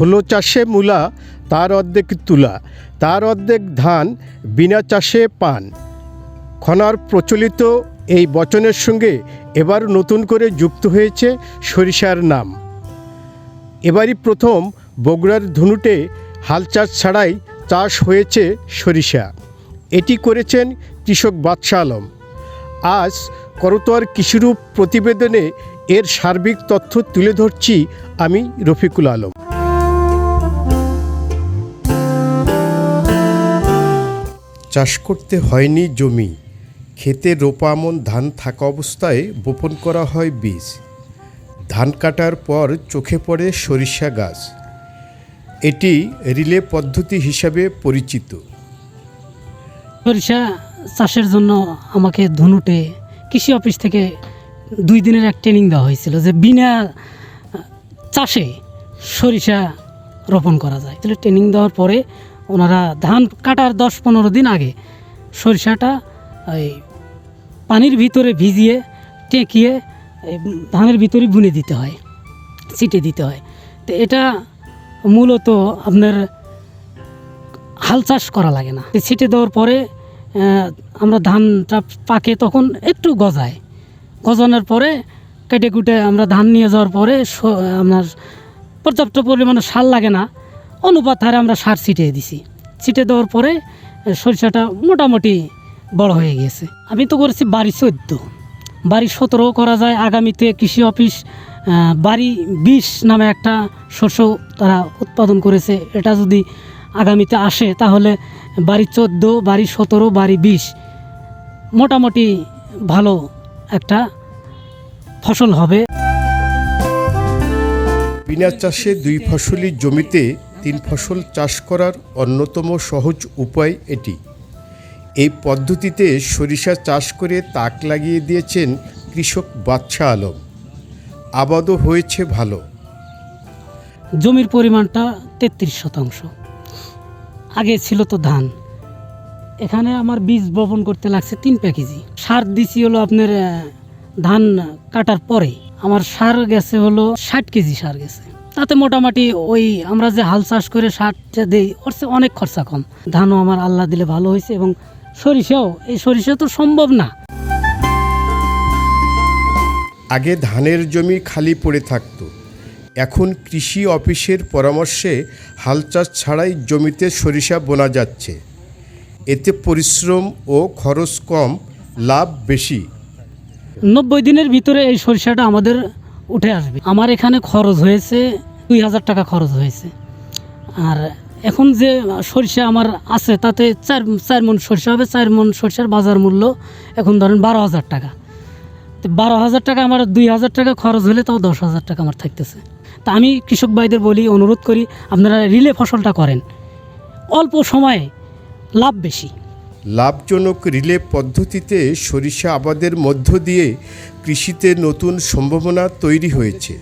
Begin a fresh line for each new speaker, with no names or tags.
ষোলো চাষে মূলা, তার অর্ধেক তুলা, তার অর্ধেক ধান, বিনা চাষে পান। খনার প্রচলিত এই বচনের সঙ্গে এবার নতুন করে যুক্ত হয়েছে সরিষার নাম। এবারই প্রথম বগুড়ার ধুনুটে হাল চাষ ছাড়াই চাষ হয়েছে সরিষা। এটি করেছেন কৃষক বাদশাহ আলম। আজ করতোয়ার কৃষিরূপ প্রতিবেদনে এর সার্বিক তথ্য তুলে ধরছি আমি রফিকুল আলম। চাষ করতে হয়নি জমি। খেতে রোপামন ধান থাকা অবস্থায় বপন করা হয় বীজ। ধান কাটার পর চোখে পড়ে সরিষা গাছ। এটি রিলে পদ্ধতি হিসাবে পরিচিত।
সরিষা চাষের জন্য আমাকে ধনুটে কৃষি অফিস থেকে দুই দিনের এক ট্রেনিং দেওয়া হয়েছিল যে বিনা চাষে সরিষা রোপণ করা যায়। তাহলে ট্রেনিং দেওয়ার পরে ওনারা ধান কাটার দশ পনেরো দিন আগে সরিষাটা এই পানির ভিতরে ভিজিয়ে টেকিয়ে ধানের ভিতরে বুনে দিতে হয়, ছিটে দিতে হয়। তো এটা মূলত আপনার হাল চাষ করা লাগে না। ছিটে দেওয়ার পরে আমরা ধানটা পাকে তখন একটু গজায়। গজানোর পরে কেটে কুটে আমরা ধান নিয়ে যাওয়ার পরে আপনার পর্যাপ্ত পরিমাণে সার লাগে না। অনুপাত হারে আমরা সার ছিটিয়ে দিছি। ছিটে দেওয়ার পরে সরিষাটা মোটামুটি বড় হয়ে গিয়েছে আমি তো করেছি বাড়ি চোদ্দ। বাড়ি সতেরো করা যায়। আগামীতে কৃষি অফিস বাড়ি বিশ নামে একটা শস্য তারা উৎপাদন করেছে। এটা যদি আগামীতে আসে, তাহলে বাড়ি চোদ্দ, বাড়ি সতেরো, বাড়ি বিশ মোটামুটি ভালো একটা ফসল হবে।
বিনা চাষে দুই ফসলি জমিতে তিন ফসল চাষ করার অন্যতম সহজ উপায় এটি। এই পদ্ধতিতে সরিষা চাষ করে তাক লাগিয়ে দিয়েছেন কৃষক বাদশাহ আলম। আবাদও হয়েছে ভালো।
জমির পরিমাণটা তেত্রিশ শতাংশ। আগে ছিল তো ধান। এখানে আমার বীজ বপন করতে লাগছে তিন প্যাকেজি। সার দিছি হলো আপনার ধান কাটার পরে। আমার সার গেছে হলো ষাট কেজি সার গেছে। তাতে মোটামুটি ওই আমরা যে হাল চাষ করে সারটা দিই ওর চেয়ে অনেক খরচা কম। ধানও আমার আল্লাহ দিলে ভালো হয়েছে এবং সরিষাও এই সরিষা তো সম্ভব না।
আগে ধানের জমি খালি পড়ে থাকতো। এখন কৃষি অফিসের পরামর্শে হাল চাষ ছাড়াই জমিতে সরিষা বোনা যাচ্ছে। এতে পরিশ্রম ও খরচ কম লাভ বেশি।
নব্বই দিনের ভিতরে এই সরিষাটা আমাদের উঠে আসবে। আমার এখানে খরচ হয়েছে দুই হাজার টাকা খরচ হয়েছে। আর এখন যে সরিষা আমার আছে, তাতে চার চার মন সরিষা হবে, চার মন সরিষার বাজার মূল্য এখন ধরেন বারো হাজার টাকা। তো বারো হাজার টাকা আমার দুই হাজার টাকা খরচ হলে তাও দশ হাজার টাকা আমার থাকতেছে। তা আমি কৃষক ভাইদের বলি, অনুরোধ করি, আপনারা রিলে ফসলটা করেন। অল্প সময়ে লাভ বেশি।
লাভজনক রিলে পদ্ধতিতে সরিষা আবাদের মধ্য দিয়ে কৃষিতে নতুন সম্ভাবনা তৈরি হয়েছে।